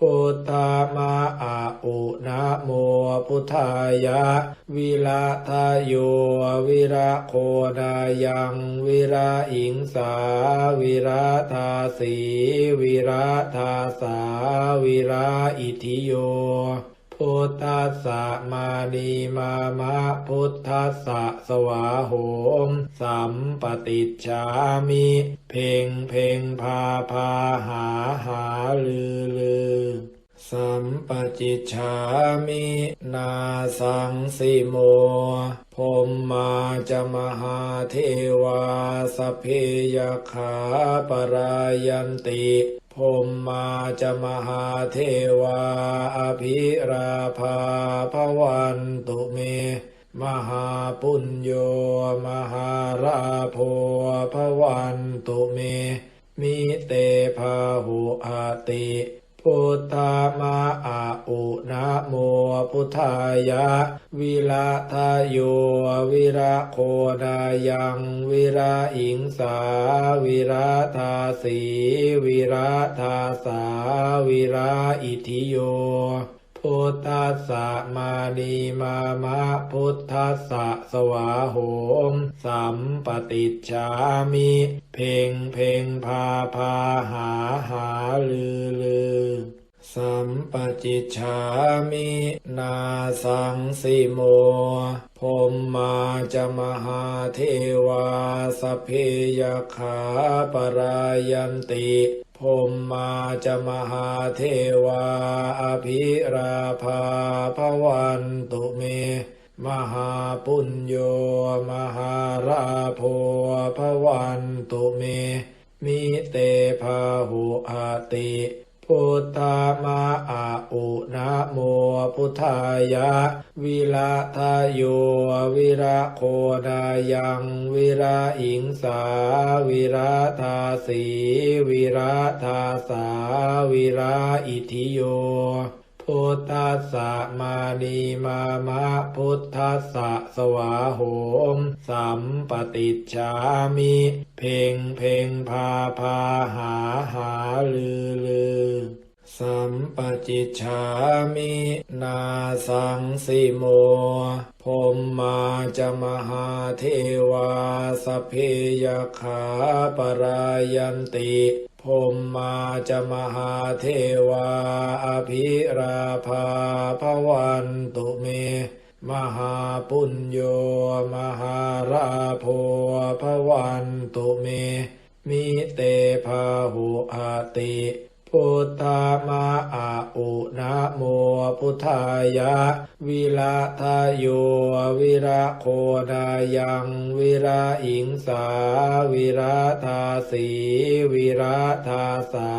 พุทธามาอาอุนะโมพุทธายะ วิระทโยวิระโคนายังวิระอิงสาวิระทาสีวิระทาสาวิระอิทิโย พุทธัสสะมานีมามะพุทธัสสะสวาโหมสัมปติจฉามิ เพ่งเพ่งพาพาหาหาลือลือสัมปจิจฉามินาสังสิโมพมมาจะมหาเทวาสเพยขาปรายันติ พมมาจะมหาเทวาอภิราภาพวันตุเม มหาปุญโยมหาราโพพวันตุเม มิเตภาหุอาติ พุทธามาอาอุนะโมพุทธายะ วิระทาโยวิระโคนายังวิระอิงสา วิระทาสีวิระทาสา วิระอิทิโย พุทธัสสะมานีมามะพุทธัสสะสวาโหมสัมปติจฉามิ เพ่งเพ่งพาพาหาหาลือลือสัมปจิจฉามินาสังสิโมพมมาจะมหาเทวาสเพยขาปรายันติ พมมาจะมหาเทวาอภิราภาพวันตุเม มหาปุญโยมหาราโพพวันตุเม มิเตภาหุอาติ พุทธามาอาอุนะโมพุทธายะ วิระทาโยวิระโคดายังวิระอิงสาวิระทาสีวิระทาสาวิระอิทิโย พุทธัสสะมานีมามะพุทธัสสะสวาโหม สัมปติจฉามิ เพ่งเพ่งพาพาหาหาลือลือสัมปจิจฉามินาสังสิโมพมมาจะมหาเทวาสเพยขาปรายันติ พมมาจะมหาเทวาอภิราภาพวันตุเม มหาปุญโยมหาราโภพวันตุเม มิเตภาหุอาติ พุทธามาอาอุนะโมพุทธายะ วิระทโยวิระโคนายังวิระอิงสา วิระทาสีวิระทาสา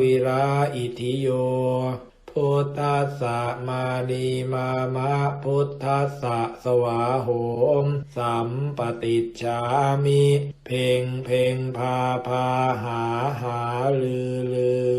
วิระอิทิโย พุทธัสสะมานีมามะพุทธัสสะสวาโหม สัมปติชามิ เพ่งเพ่งพาพาหาหาลือลือ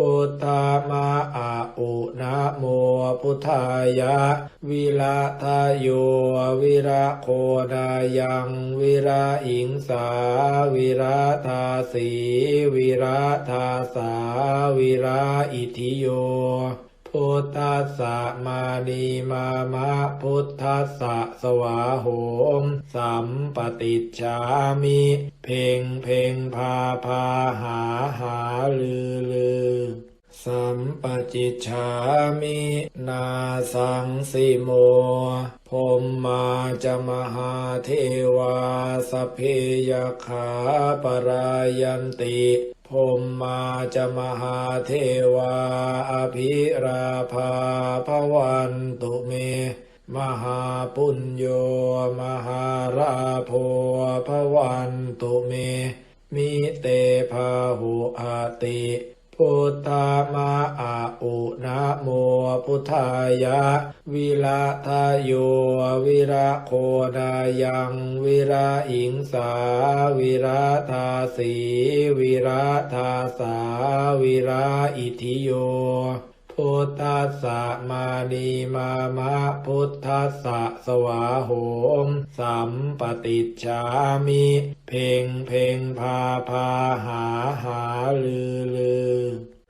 พุทธามาอาอุนะโมพุทธายะ วิระทาโยวิระโคนายังวิระอิงสาวิระทาสีวิระทาสาวิระอิทิโย พุทธัสสะมานีมามะพุทธัสสะสวาโหมสัมปติจฉามิ เพ่งเพ่งพาพาหาหาลือลือสัมปจิจฉามินาสังสิโมพรหมาจะมหาเทวาสเพยขาปรายันติ พมมาจะมหาเทวาอภิราภาพวันตุเม มหาปุญโยมหาราโภพวันตุเม มิเตภาหุอาติ พุทธามาอาอุนะโมพุทธายะ วิระทโยวิระโคนายังวิระอิงสา วิระทาสีวิระทาสา วิระอิทิโยพุทธัสสะมานีมามะพุทธัสสะสวาโหมสัมปติจามิ เพ่งเพ่งพาพาหาหาลือลือ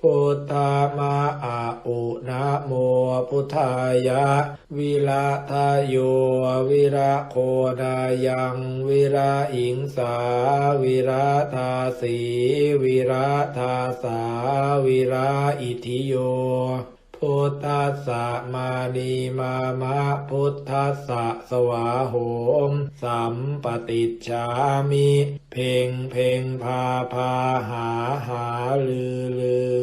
พุทธามาอาอุนะโมพุทธายะ วิระทะโยวิระโคนายังวิระอิงสา วิระทาสี วิระทาสา วิระอิทิโย พุทธัสสะมานีมามะพุทธัสสะสวาโหม สัมปติชามิ เพ่งเพ่งพาพาหาหาลือลือ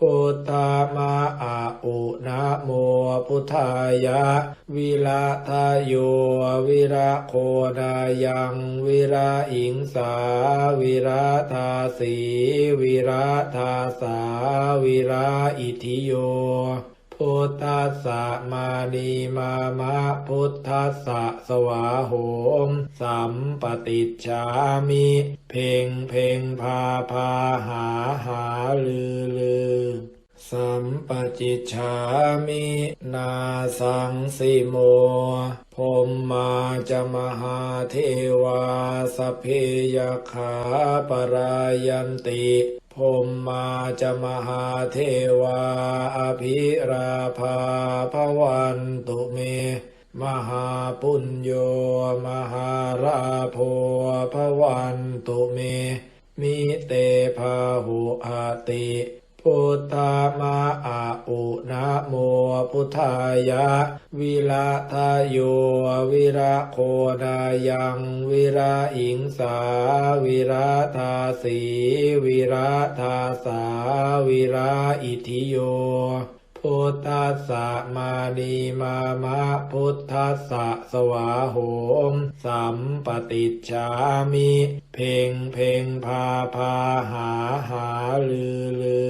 พุทธามาอาอุนะโมพุทธายะ วิราทาโยวิระโคนายังวิระอิงสา วิระทาสีวิระทาสา วิระอิทิโย พุทธัสสะมานีมามะพุทธัสสะสวาโหม สัมปติจฉามิ เพ่งเพ่งพาพาหาหาลือลือสัมปจิจฉามินาสังสิโมพรหมาจะมหาเทวาสเพยขาปรายันติ พมหมาจะมหาเทวาอภิราภาพวันตุเม มหาปุญโยมหาราโพพวันตุเม มิเตภาหุอาติ พุทธามาอาอุนะโมพุทธายะ วิระทโยวิระโคนายังวิระอิงสา วิระทาสีวิระทาสา วิระอิทิโย พุทธัสสะมานีมามะพุทธัสสะสวาโหม สัมปติชามิ เพ่งเพ่งพาพาหาหาลือลื